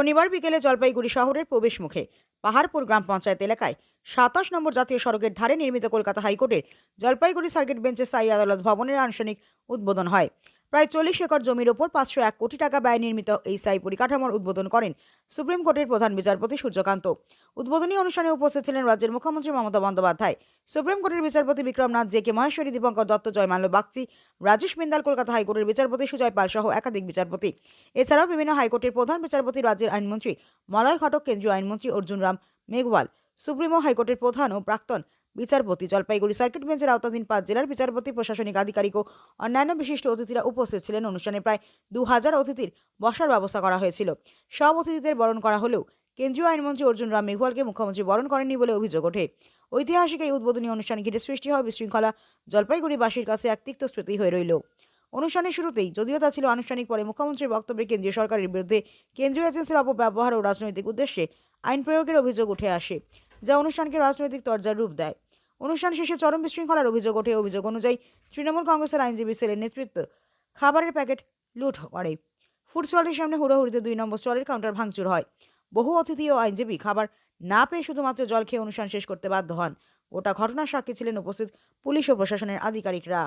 শনিবার বিকেলে জলপাইগুড়ি শহরের প্রবেশ মুখে পাহাড়পুর গ্রাম পঞ্চায়েত এলাকায় সাতাশ নম্বর জাতীয় সড়কের ধারে নির্মিত কলকাতা হাইকোর্টের জলপাইগুড়ি সার্কিট বেঞ্চের স্থায়ী আদালত ভবনের আনুষ্ঠানিক উদ্বোধন হয়। প্রায় চল্লিশ একর জমির ওপর পাঁচশো এক কোটি টাকা ব্যয় নির্মিত এই স্থায়ী পরিকাঠামোর উদ্বোধন করেন সুপ্রিম কোর্টের প্রধান বিচারপতি সূর্যকান্ত। উদ্বোধনী অনুষ্ঠানে উপস্থিত ছিলেন রাজ্যের মুখ্যমন্ত্রী মমতা বন্দ্যোপাধ্যায়। সুপ্রিম কোর্টের বিচারপতি বিক্রমনাথ, জে কে মহেশ্বরী, দীপঙ্কর দত্ত, জয়মাল্য বাগচি, রাজেশ বিন্দাল, কলকাতা হাইকোর্টের বিচারপতি সুজয় পাল সহ একাধিক বিচারপতি। এছাড়াও বিভিন্ন হাইকোর্টের প্রধান বিচারপতি, রাজ্যের আইনমন্ত্রী, মলয় ঘটক, কেন্দ্রীয় আইনমন্ত্রী অর্জুন রাম মেঘওয়াল, সুপ্রিমো হাইকোর্টের প্রধান ও প্রাক্তন বিচারপতি, জলপাইগুড়ি সার্কিট বেঞ্চের আওতাধীন পাঁচ জেলার বিচারপতি, প্রশাসনিক আধিকারিক ও অন্যান্য বিশিষ্ট অতিথিরা উপস্থিত ছিলেন। অনুষ্ঠানে প্রায় দু হাজার অতিথির বসার ব্যবস্থা করা হয়েছিল। সব অতিথিদের বরণ করা হলেও কেন্দ্রীয় আইনমন্ত্রী অর্জুন রাম মেঘওয়ালকে মুখ্যমন্ত্রী বরণ করেননি বলে অভিযোগ ওঠে। ঐতিহাসিক এই উদ্বোধনী অনুষ্ঠান ঘিরে সৃষ্টি হয় বিশৃঙ্খলা। জলপাইগুড়িবাসীর কাছে এক তিক্ত স্মৃতি হয়ে রইল। অনুষ্ঠানের শুরুতেই, যদিও তা ছিল আনুষ্ঠানিক, পরে মুখ্যমন্ত্রীর বক্তব্যে কেন্দ্রীয় সরকারের বিরুদ্ধে কেন্দ্রীয় এজেন্সির অপব্যবহার ও রাজনৈতিক উদ্দেশ্যে আইন প্রয়োগের অভিযোগ উঠে আসে। যা অনুষ্ঠানকে রাজনৈতিক তরজার রূপ দেয়। অনুষ্ঠান শেষে চরম বিশৃঙ্খলার অভিযোগ ওঠে। অভিযোগ অনুযায়ী, তৃণমূল কংগ্রেসের আইনজীবী সেলের নেতৃত্ব খাবারের প্যাকেট লুট করে। ফুড স্টলের সামনে হুড়োহুড়িতে দুই নম্বর স্টলের কাউন্টার ভাঙচুর হয়। বহু অতিথি ও আইনজীবী খাবার না পেয়ে শুধুমাত্র জল খেয়ে অনুষ্ঠান শেষ করতে বাধ্য হন। গোটা ঘটনার সাক্ষী ছিলেন উপস্থিত পুলিশ ও প্রশাসনের আধিকারিকরা।